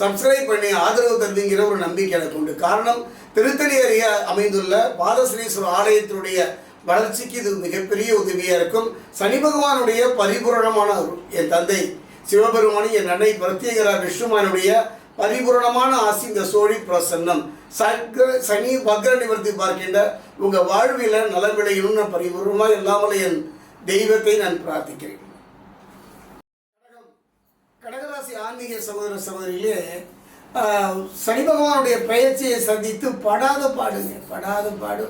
Subscribe பண்ணி ஆதரவு தருவீங்கிற ஒரு நம்பிக்கை எனக்கு உண்டு. காரணம் திருத்தணி அருகே அமைந்துள்ள பாதஸ்ரீஸ்வரர் ஆலயத்தினுடைய வளர்ச்சிக்கு இது மிகப்பெரிய உதவியாக இருக்கும். சனி பகவானுடைய பரிபூரணமான என் தந்தை சிவபெருமானி என் அன்னை பிரத்யேகரா விஷ்ணுமானுடைய பரிபூரணமான ஆசி இந்த சோழி பிரசன்னம். சக்கர சனி பக்ர நிவர்த்தி பார்க்கின்ற உங்கள் வாழ்வில் நலம் விளையணும்னு நான் பரிபூர்ணமாக இல்லாமல் என் தெய்வத்தை நான் பிரார்த்திக்கிறேன். கடகராசி ஆன்மீக சகோதர சகோதரிகளே சனி பகவானுடைய பயிற்சியை சந்தித்து படாத பாடுங்க படாத பாடு.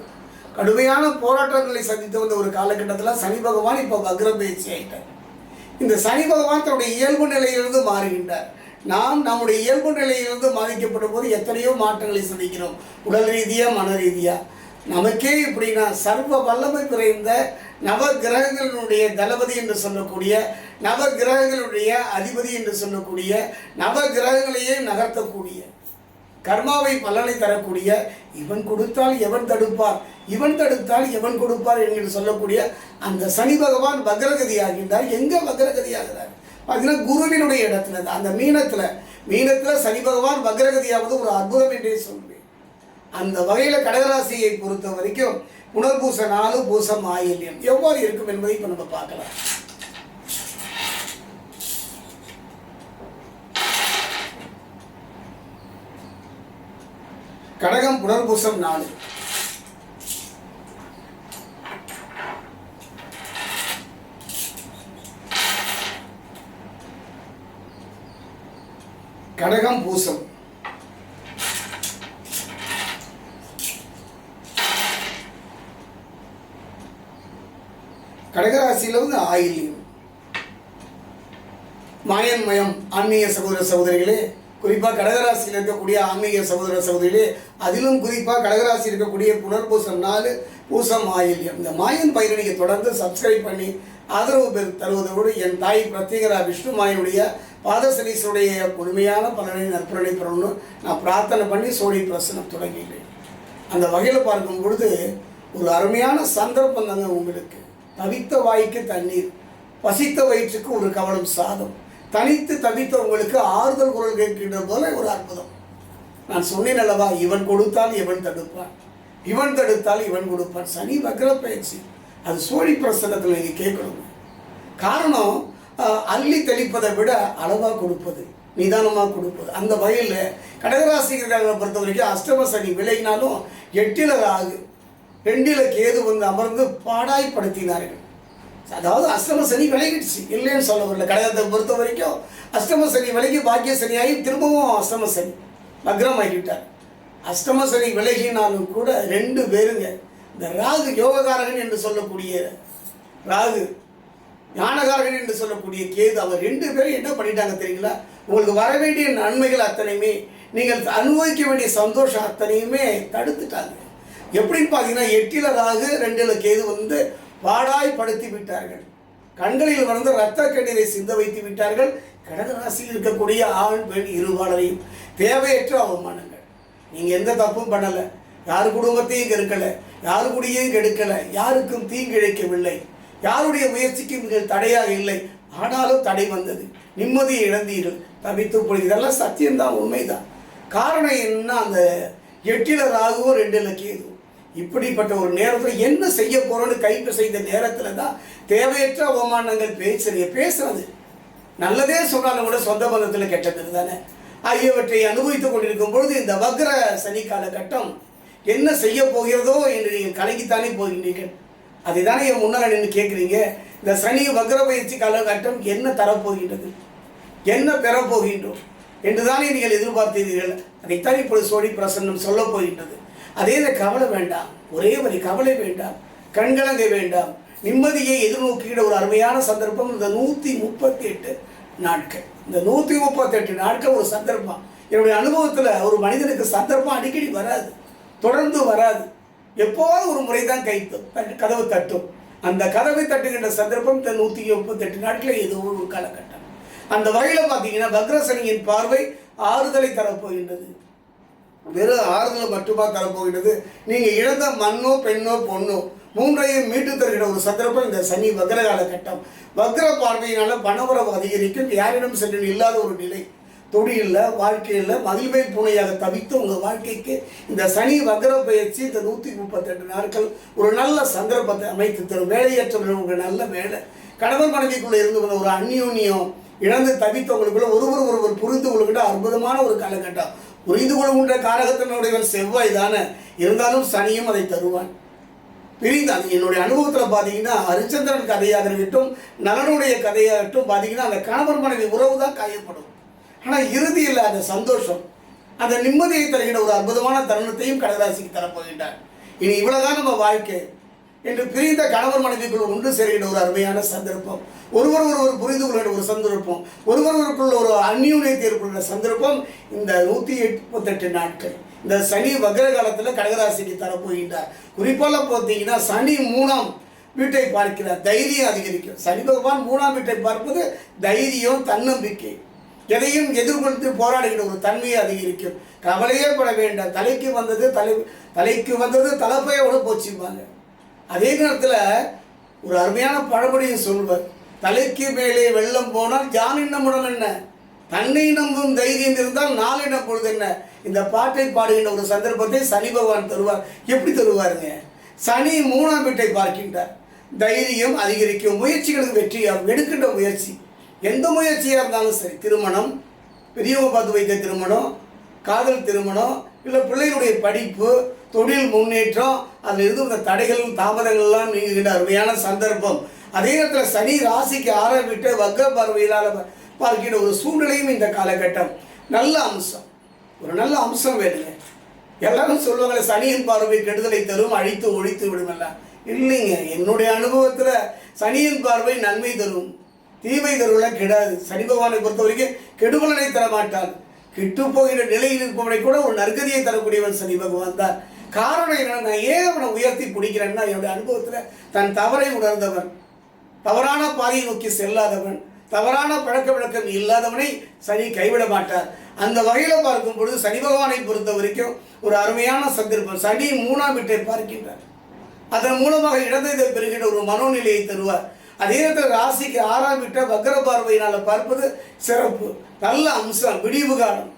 கடுமையான போராட்டங்களை சந்தித்து வந்த ஒரு காலகட்டத்தில் சனி பகவான் இப்போ வக்ர பயிற்சி ஆயிட்டார். இந்த சனி பகவான் தன்னுடைய இயல்பு நிலையிலிருந்து மாறுகின்றார். நாம் நம்முடைய இயல்பு நிலையிலிருந்து பாதிக்கப்படும் போது எத்தனையோ மாற்றங்களை சந்திக்கிறோம். உடல் ரீதியாக மன ரீதியாக நமக்கே இப்படின்னா சர்வ வல்லமை குறைந்த நவ கிரகங்களுடைய தளபதி என்று சொல்லக்கூடிய நவ கிரகங்களுடைய அதிபதி என்று சொல்லக்கூடிய நவ கிரகங்களையே நகர்த்தக்கூடிய கர்மாவை பலனை தரக்கூடிய இவன் கொடுத்தால் எவன் தடுப்பார் இவன் தடுத்தால் எவன் கொடுப்பார் என்று சொல்லக்கூடிய அந்த சனி பகவான் வக்ரகதி ஆகின்றார் எங்கே வக்ரகதி ஆகிறார் பார்த்தீங்கன்னா குருவினுடைய இடத்துல அந்த மீனத்தில். மீனத்தில் சனி பகவான் வக்ரகதியாவது ஒரு அற்புதம் என்றே சொல்வேன் அந்த வகையில் கடகராசியை பொறுத்த வரைக்கும் புனர்பூச நாலு பூசம் ஆயில்யம். எவ்வாறு இருக்கும் என்பதை இப்போ நம்ம பார்க்கலாம். கடகம் புனர்பூசம் நாலு. கடகம் பூசம். கடகராசியில் வந்து ஆயில்யம் மாயன்மயம் ஆன்மீக சகோதர சகோதரிகளே குறிப்பாக கடகராசியில் இருக்கக்கூடிய ஆன்மீக சகோதர சகோதரிகளே அதிலும் குறிப்பாக கடகராசி இருக்கக்கூடிய புனர்பூசம் நாலு பூசம் ஆயில்யம். இந்த மாயன் பயிரணியை தொடர்ந்து சப்ஸ்கிரைப் பண்ணி ஆதரவு பெரு தருவதோடு என் தாய் பிரத்யேகரா விஷ்ணு மாயனுடைய பாதசனீஸ்வருடைய முழுமையான பலனை நற்பலனை பெறணும்னு நான் பிரார்த்தனை பண்ணி சோழி பிரசனம் தொடங்கினேன். அந்த வகையில் பார்க்கும் பொழுது ஒரு அருமையான சந்தர்ப்பம் தாங்க உங்களுக்கு. தவித்த வாய்க்கு தண்ணீர் பசித்த வயிற்றுக்கு ஒரு கவனம் சாதம். தனித்து தவித்தவங்களுக்கு ஆறுதல் குரல் கேட்கின்ற போல ஒரு அற்புதம். நான் சொன்னேன் அல்லவா இவன் கொடுத்தால் இவன் தடுப்பான். இவன் தடுத்தால் இவன் கொடுப்பான். சனி வக்ர பயிற்சி. அது சோழி பிரசனத்தில் நீங்கள் கேட்கணும். காரணம் அள்ளி தெளிப்பதை விட அளவாக கொடுப்பது நிதானமாக கொடுப்பது. அந்த வகையில் கடகராசிக்காரர்களை பொறுத்த வரைக்கும் அஷ்டம சனி விலகினாலும் எட்டில ராகு ரெண்டில கேது வந்து அமர்ந்து பாடாய்படுத்தினார்கள் அதாவது அஷ்டம சனி விலகிடுச்சு. இல்லைன்னு சொல்ல வரல. கடகத்தை பொறுத்த வரைக்கும் அஷ்டம சனி விலகி பாக்கிய சனியாகி திரும்பவும் அஷ்டம சனி வக்ரம் ஆகிவிட்டார் அஷ்டம சனி விலகினாலும் கூட ரெண்டு பேருங்க. இந்த ராகு யோககாரகன் என்று சொல்லக்கூடிய ராகு ஞானகாரகன் என்று சொல்லக்கூடிய கேது அவர் ரெண்டு பேரும் என்ன பண்ணிட்டாங்க தெரியுங்களா? உங்களுக்கு வர வேண்டிய நன்மைகள் அத்தனையுமே நீங்கள் அனுபவிக்க வேண்டிய சந்தோஷம் அத்தனையுமே தடுத்துட்டாங்க. எப்படின்னு பார்த்தீங்கன்னா எட்டில ராகு ரெண்டுல கேது வந்து வாடாய்படுத்தி விட்டார்கள். கண்களில் வளர்ந்து ரத்த கண்ணீரை சிந்த வைத்து விட்டார்கள். கடகராசியில் இருக்கக்கூடிய ஆண் பெண் இருபாலரையும் தேவையற்ற அவமானங்கள். நீங்கள் எந்த தப்பும் பண்ணலை. யார் குடும்பத்தையும் கெடுக்கலை. யார் குடியையும் கெடுக்கலை. யாருக்கும் தீங்கிழைக்கவில்லை யாருடைய முயற்சிக்கும் நீங்கள் தடையாக இல்லை. ஆனாலும் தடை வந்தது. நிம்மதியை இழந்தீர்கள். தவித்து போய் இதெல்லாம் சத்தியம்தான் உண்மைதான். காரணம் என்ன? அந்த எட்டில ராகுவும் ரெண்டு கேது இப்படிப்பட்ட ஒரு நேரத்தில் என்ன செய்ய போறோம்னு கைப்பு செய்த நேரத்தில் தான் தேவையற்ற அவமானங்கள் பேசுறது பேசுறது. நல்லதே சொன்னாலும் கூட சொந்த பந்தத்தில் கெட்டது தானே. ஆகியவற்றை அனுபவித்துக் கொண்டிருக்கும் பொழுது இந்த வக்ர சனி காலகட்டம் என்ன செய்ய போகிறதோ என்று நீங்கள் கலங்கித்தானே போகின்றீர்கள். அதை தானே என் முன்னால் நின்று கேட்குறீங்க. இந்த சனி வக்ர பயிற்சி காலகட்டம் என்ன தரப்போகின்றது? என்ன பெறப்போகின்றோம்? என்று தானே நீங்கள் எதிர்பார்த்தீர்கள். அதைத்தான் இப்பொழுது சோழி பிரசன்னம் சொல்லப் போகின்றது. அதே இந்த கவலை வேண்டாம். ஒரே வரி கவலை வேண்டாம். கண்கலங்க வேண்டாம். நிம்மதியை எதிர்நோக்கிட ஒரு அருமையான சந்தர்ப்பம் இந்த நூற்றி முப்பத்தி எட்டு நாட்கள். இந்த நூற்றி முப்பத்தெட்டு நாட்கள் ஒரு சந்தர்ப்பம். என்னுடைய அனுபவத்தில் ஒரு மனிதனுக்கு சந்தர்ப்பம் அடிக்கடி வராது. தொடர்ந்து வராது. எப்போது ஒரு முறை தான் கை த- கதவு தட்டும். அந்த கதவை தட்டுகின்ற சந்தர்ப்பம் இந்த நூற்றி முப்பத்தெட்டு நாட்களில் ஏதோ ஒரு காலகட்டம். அந்த வகையில் பார்த்தீங்கன்னா பக்ரசனியின் பார்வை ஆறுதலை தரப்போகின்றது. வெறும் ஆறுதல் மட்டுமா தரப்போகின்றது நீங்க இழந்த மண்ணோ பெண்ணோ பொண்ணோ மூன்றையும் மீட்டு தருகிற ஒரு சந்தர்ப்பம் இந்த சனி வக்ர காலகட்டம் வக்ர பார்வையினால பணவரவு அதிகரிக்கும். யாரிடம் சென்று இல்லாத ஒரு நிலை. தொழிலில் வாழ்க்கையில் மதில்மேல் பூனையாக தவித்து உங்கள் வாழ்க்கைக்கு இந்த சனி வக்ர பயிற்சி இந்த நூற்றி முப்பத்தெட்டு நாட்கள் ஒரு நல்ல சந்தர்ப்பத்தை அமைத்து தரும். வேலையற்றவர்கள் நல்ல வேலை. கணவன் மனைவிக்குள்ளே இருந்து வந்த ஒரு அந்யோன்யம் இழந்து தவித்தவங்களுக்குள்ள ஒருவர் ஒருவர் புரிந்து கொள்கின்ற அற்புதமான ஒரு காலகட்டம். புரிந்து கொள்கின்ற காரகத்தினுடையவன் செவ்வாய் தானே. இருந்தாலும் சனியும் அதை தருவான். பிரிந்தான். அது என்னுடைய அனுபவத்தில் பார்த்தீங்கன்னா ஹரிச்சந்திரன் கதையாக இருக்கட்டும் நலனுடைய கதையாகட்டும் பார்த்தீங்கன்னா அந்த கணவன் மனைவி உறவு தான் காயப்படும். ஆனால் இறுதியில் அந்த சந்தோஷம் அந்த நிம்மதியை தருகிற ஒரு அற்புதமான தருணத்தையும் கடகராசிக்கு தரப்போகின்றார். இனி இவ்வளோதான் நம்ம வாழ்க்கை. என்று பிரிந்த கணவன் மனைவிக்குள் ஒன்று சேர்கின்ற ஒரு அருமையான சந்தர்ப்பம். ஒருவர் ஒருவர் புரிந்து கொள்கிற ஒரு சந்தர்ப்பம். ஒருவர் ஒருவருக்குள்ள ஒரு அந்யூன்யத்தை ஏற்படுகிற சந்தர்ப்பம் இந்த நூற்றி முப்பத்தெட்டு நாட்கள். இந்த சனி வக்ர காலத்தில் கடகராசிக்கு தரப்போகின்றார் குறிப்பாக பார்த்தீங்கன்னா சனி மூணாம் வீட்டை பார்க்கிறார். தைரியம் அதிகரிக்கும். சனி பகவான் மூணாம் வீட்டை பார்ப்பது தைரியம் தன்னம்பிக்கை. எதையும் எதிர்கொண்டு போராடுகிற ஒரு தன்மையை அதிகரிக்கும். கவலையே பட வேண்டாம். தலைக்கு வந்தது தலை தலைக்கு வந்தது தலைப்பையோடு போச்சுப்பாங்க அதே நேரத்தில் ஒரு அருமையான பழமொழியை சொல்வர் தலைக்கு மேலே வெள்ளம் போனால் ஜானின் நம்முடன் என்ன? தன்னை நம்பும் தைரியம் இருந்தால் நாளிடம் பொழுது என்ன? இந்த பாட்டை பாடுகின்ற ஒரு சந்தர்ப்பத்தை சனி பகவான் தருவார். எப்படி தருவாருங்க? சனி மூணாம் வீட்டை பார்க்கின்றார். தைரியம் அதிகரிக்கும் முயற்சிகளுக்கு வெற்றியாகும் எடுக்கின்ற முயற்சி. எந்த முயற்சியாக இருந்தாலும் சரி திருமணம் பெரியவங்க பார்த்து வைத்த திருமணம் காதல் திருமணம் இல்லை பிள்ளைகளுடைய படிப்பு தொழில் முன்னேற்றம் அதில் இருந்து இந்த தடைகளும் தாமதங்கள்லாம் நீங்குகின்ற அருமையான சந்தர்ப்பம். அதே நேரத்தில் சனி ராசிக்கு ஆரம்பிட்டு வக்க பார்வையிலால் பார்க்கின்ற ஒரு சூழ்நிலையும் இந்த காலகட்டம். நல்ல அம்சம். ஒரு நல்ல அம்சம் வேணுங்க. எல்லாரும் சொல்லுவாங்க சனியின் பார்வை கெடுதலை தரும் அழித்து ஒழித்து விடுமெல்லாம் இல்லைங்க. என்னுடைய அனுபவத்தில் சனியின் பார்வை நன்மை தரும். தீமை தருவல கெடாது. சனி பகவானை பொறுத்த வரைக்கும் கெடுபலனை தர மாட்டான் கிட்டு போகிற நிலையில் இருப்பவனை கூட ஒரு நற்கதியை தரக்கூடியவன் சனி பகவான் தான். காரணம் என்னன்னா நான் ஏன் அவனை உயர்த்தி பிடிக்கிறேன்னா என்னுடைய அனுபவத்தில் தன் தவறை உணர்ந்தவன் தவறான பாதையை நோக்கி செல்லாதவன் தவறான பழக்க வழக்கம் இல்லாதவனை சனி கைவிட மாட்டார். அந்த வகையில் பார்க்கும் பொழுது சனி பகவானை பொறுத்த வரைக்கும் ஒரு அருமையான சந்தர்ப்பம். சனி மூணாம் வீட்டை பார்க்கின்றார். அதன் மூலமாக இடத்தை பெறுகின்ற ஒரு மனோநிலையை தருவார். அதே ராசிக்கு ஆறாம் வீட்டை வக்கர பார்வையினால் பார்ப்பது சிறப்பு. நல்ல அம்சம் விடிவு காலம்.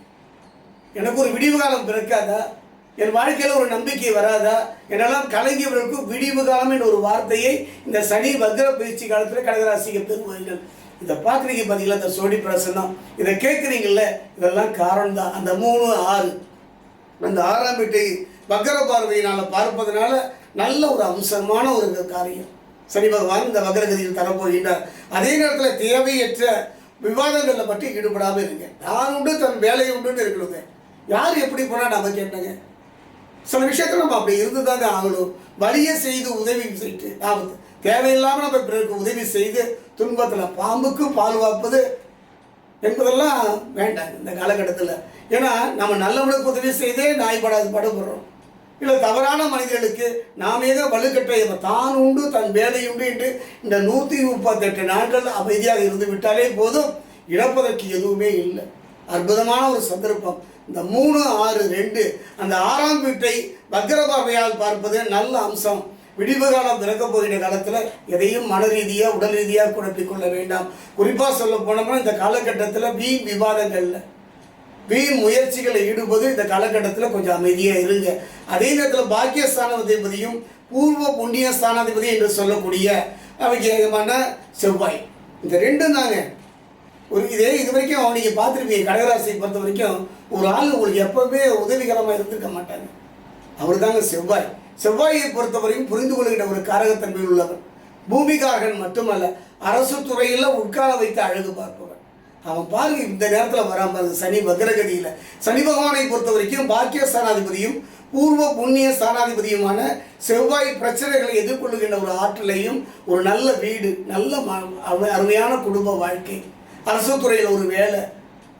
எனக்கு ஒரு விடிவு காலம் பிறக்காதா? என் வாழ்க்கையில் ஒரு நம்பிக்கை வராதா? என்னெல்லாம் கலங்கியவர்களுக்கும் விடிவு காலம் என்ற ஒரு வார்த்தையை இந்த சனி வக்ர பயிற்சி காலத்தில் கடகராசிக்கு பெறுவார்கள். இதை பார்க்குறீங்க பார்த்தீங்களா இந்த சோடி பிரசனம் இதை கேட்குறீங்கல்ல? இதெல்லாம் காரணம் தான் அந்த மூணு ஆறு. அந்த ஆறாம் வீட்டை வக்கர பார்வையினால் பார்ப்பதனால நல்ல ஒரு அம்சமான ஒரு காரியம். சனி பகவான் இந்த வக்ரகதியில் தரப்போகின்றார் அதே நேரத்தில் தேவையற்ற விவாதங்களில் பற்றி ஈடுபடாமல் இருங்க. நான் உண்டு தன் வேலை உண்டுன்னு இருக்கணுங்க. யார் எப்படி போனால் நம்ம கேட்டாங்க சில விஷயத்தில் நம்ம அப்படி இருந்து தாங்க ஆகணும். வழியை செய்து உதவி செய்து ஆபத்து. தேவையில்லாமல் நம்ம பிறருக்கு உதவி செய்து துன்பத்தில் பாம்புக்கு பால் வாப்பது என்பதெல்லாம் வேண்டாங்க இந்த காலகட்டத்தில். ஏன்னா நம்ம நல்லவனுக்கு உதவி செய்தே நாய்படாது படுபடுறோம் இல்லை தவறான மனிதர்களுக்கு ஏதோ வலுக்கட்டை தான் உண்டு தன் வேலை உண்டு என்று இந்த நூற்றி முப்பத்தெட்டு நாட்கள் அமைதியாக இருந்து விட்டாலே போதும். இழப்பதற்கு எதுவுமே இல்லை. அற்புதமான ஒரு சந்தர்ப்பம். இந்த மூணு ஆறு ரெண்டு அந்த ஆறாம் வீட்டை வக்கர பார்ப்பது நல்ல அம்சம். விடிவு காலம் பிறக்க போகிற காலத்தில் எதையும் மன ரீதியாக உடல் ரீதியாக குழப்பிக்கொள்ள வேண்டாம். குறிப்பாக சொல்ல போனோம்னா இந்த காலகட்டத்தில் வீண் விவாதங்களில் வீண் முயற்சிகளை ஈடுபது இந்த காலகட்டத்தில் கொஞ்சம் அமைதியாக இருங்க. அதே நேரத்தில் பாக்கியஸ்தானாதிபதியும் பூர்வ புண்ணிய ஸ்தானாதிபதி என்று சொல்லக்கூடிய அவசியமான செவ்வாய். இந்த ரெண்டும் தாங்க. ஒரு இதே இது வரைக்கும் அவன் நீங்கள் பார்த்துருப்பீங்க கடகராசியை பொறுத்த வரைக்கும் ஒரு ஆள் உங்களுக்கு எப்பவுமே உதவிகரமாக இருந்திருக்க மாட்டாங்க. அவர் தாங்க செவ்வாய். செவ்வாயை பொறுத்தவரையும் புரிந்து கொள்கின்ற ஒரு காரகத்தன்மையில் உள்ளவர். பூமிகாரகன் மட்டுமல்ல அரசு துறையில் உட்கார வைத்து அழகு பார்ப்போம் அவன் பாருங்க இந்த நேரத்தில் வராம பாருங்க சனி வக்ரகதியில். சனி பகவானை பொறுத்த வரைக்கும் பாக்கிய ஸ்தானாதிபதியும் பூர்வ புண்ணிய ஸ்தானாதிபதியுமான செவ்வாய் பிரச்சனைகளை எதிர்கொள்ளுகின்ற ஒரு ஆற்றலையும் ஒரு நல்ல வீடு நல்ல ம- அருமையான குடும்ப வாழ்க்கை அரசு துறையில் ஒரு வேலை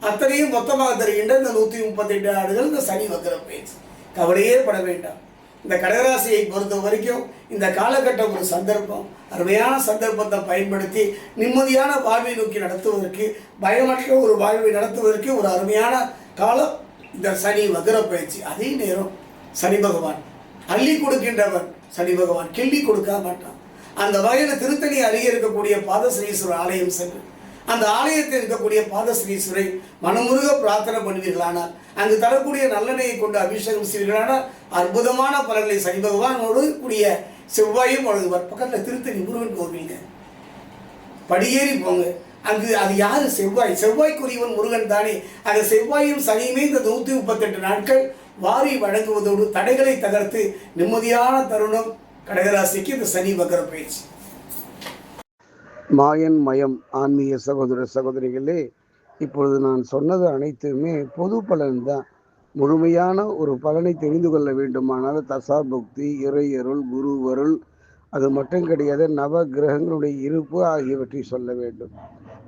அத்தனையும் மொத்தமாக தருகின்ற இந்த நூற்றி முப்பத்தெட்டு ஆண்டுகள் இந்த சனி வக்ர பேச்சு கவலையே பட வேண்டாம். இந்த கடகராசியை பொறுத்த வரைக்கும் இந்த காலகட்டம் ஒரு சந்தர்ப்பம். அருமையான சந்தர்ப்பத்தை பயன்படுத்தி நிம்மதியான வாழ்வை நோக்கி நடத்துவதற்கு பயமற்ற ஒரு வாழ்வை நடத்துவதற்கு ஒரு அருமையான காலம். இந்த சனி வக்ர பயிற்சி. அதே நேரம் சனி பகவான். அள்ளி கொடுக்கின்றவன் சனி பகவான். கிள்ளி கொடுக்க மாட்டான். அந்த வகையில் திருத்தணி அருகே இருக்கக்கூடிய பாதசனீஸ்வரர் ஆலயம் சென்று அந்த ஆலயத்தில் இருக்கக்கூடிய பாதஸ்ரீஸ்வரை மனமுருக பிரார்த்தனை பண்ணுவீர்களானால் அங்கு தரக்கூடிய நல்லெண்ணெயை கொண்டு அபிஷேகம் செய்வீர்களானால் அற்புதமான பலன்களை சனி பகவானோடு கூடிய செவ்வாயும் வழங்குவார். பக்கத்தில் திருத்தணி முருகன் கோவிலுங்க. படியேறி போங்க. அங்கு அது யாரு? செவ்வாய். செவ்வாய்க்குரியவன் முருகன் தானே. அந்த செவ்வாயும் சனியுமே இந்த நூற்றி முப்பத்தெட்டு நாட்கள் வாரி வழங்குவதோடு தடைகளை தகர்த்து நிம்மதியான தருணம் கடகராசிக்கு இந்த சனி வக்கர பயிற்சி. மாயன் மயம் ஆன்மீக சகோதர சகோதரிகளே இப்பொழுது நான் சொன்னது அனைத்துமே பொது பலன் தான். முழுமையான ஒரு பலனை தெரிந்து கொள்ள வேண்டுமானால் தசா புக்தி இறையருள் குருவருள் அது மட்டும் கிடையாது நவ கிரகங்களுடைய இருப்பு ஆகியவற்றை சொல்ல வேண்டும்.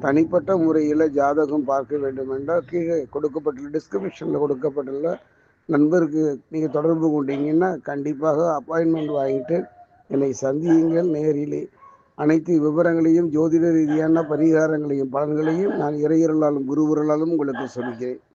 தனிப்பட்ட முறையில் ஜாதகம் பார்க்க வேண்டும் என்றால் கீழே கொடுக்கப்பட்டுள்ள டிஸ்கிரிப்ஷனில் கொடுக்கப்பட்டுள்ள நண்பருக்கு நீங்கள் தொடர்பு கொண்டீங்கன்னா கண்டிப்பாக அப்பாயின்மெண்ட் வாங்கிட்டு என்னை சந்தியுங்கள் நேரிலே. அனைத்து விவரங்களையும் ஜோதிட ரீதியான பரிகாரங்களையும் பலன்களையும் நான் இறையருளாலும் குருவருளாலும் உங்களுக்கு சொல்கிறேன்.